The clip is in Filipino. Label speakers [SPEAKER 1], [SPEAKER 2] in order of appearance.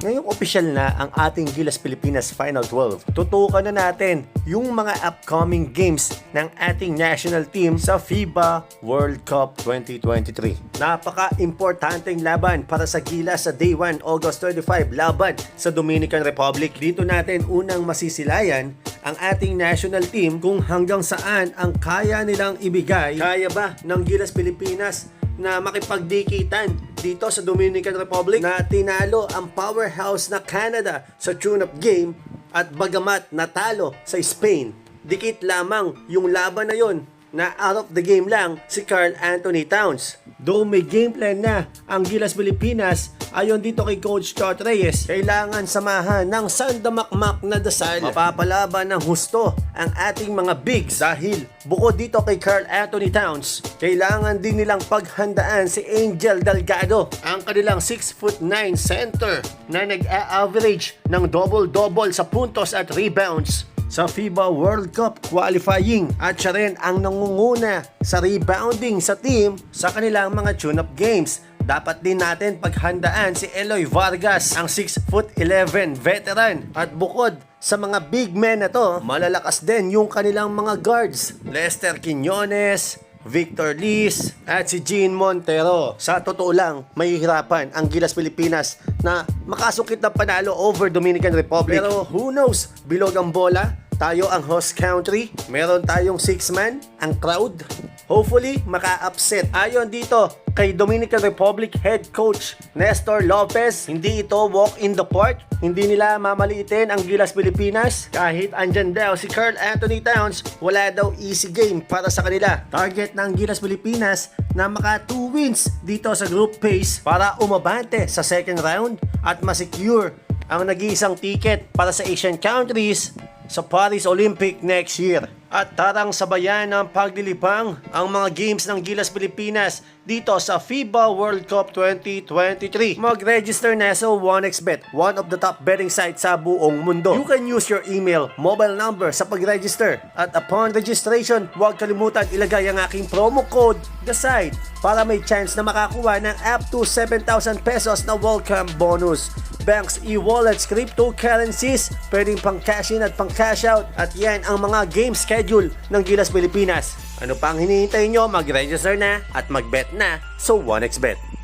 [SPEAKER 1] Ngayong opisyal na ang ating Gilas Pilipinas Final 12, tutukan na natin yung mga upcoming games ng ating national team sa FIBA World Cup 2023. Napaka-importanteng laban para sa Gilas sa Day 1, August 25, laban sa Dominican Republic. Dito natin unang masisilayan ang ating national team kung hanggang saan ang kaya nilang ibigay. Kaya ba ng Gilas Pilipinas na makipagdikitan dito sa Dominican Republic na tinalo ang powerhouse na Canada sa tune-up game at bagamat natalo sa Spain. Dikit lamang yung laban na yon na out of the game lang si Carl Anthony Towns. Though may game plan na ang Gilas Pilipinas, ayon dito kay Coach Chot Reyes, kailangan samahan ng sandamakmak na dasal. Mapapalaban ng husto ang ating mga bigs dahil bukod dito kay Carl Anthony Towns, kailangan din nilang paghandaan si Angel Delgado, ang kanilang 6 foot 9 center na nag-average ng double-double sa puntos at rebounds sa FIBA World Cup qualifying at siya rin ang nangunguna sa rebounding sa team sa kanilang mga tune-up games. Dapat din natin paghandaan si Eloy Vargas, ang 6 foot 11 veteran. At bukod sa mga big men na to, malalakas din yung kanilang mga guards. Lester Quiñones, Victor Liz at si Gene Montero. Sa totoo lang, mahihirapan ang Gilas Pilipinas na makasukit ng panalo over Dominican Republic. Pero who knows, bilog ang bola, tayo ang host country, meron tayong six man, ang crowd. Hopefully, maka-upset. Ayon dito kay Dominican Republic Head Coach Nestor Lopez, hindi ito walk in the park. Hindi nila mamaliitin ang Gilas Pilipinas. Kahit andyan daw si Carl Anthony Towns, wala daw easy game para sa kanila. Target ng Gilas Pilipinas na maka 2 wins dito sa group phase para umabante sa second round at masecure ang nag-iisang ticket para sa Asian countries sa Paris Olympic next year. At tarang sabayan ng paglilibang ang mga games ng Gilas Pilipinas dito sa FIBA World Cup 2023. Mag-register na sa 1xBet, one of the top betting sites sa buong mundo. You can use your email, mobile number sa pag-register. At upon registration, huwag kalimutan ilagay ang aking promo code THESIDE para may chance na makakuha ng up to 7,000 pesos na welcome bonus banks, e-wallets, cryptocurrencies, pwedeng pang cash in at pang cash out. At yan ang mga game schedule ng Gilas Pilipinas. Ano pang hinihintay nyo? Mag-register na at mag-bet na sa 1xBet.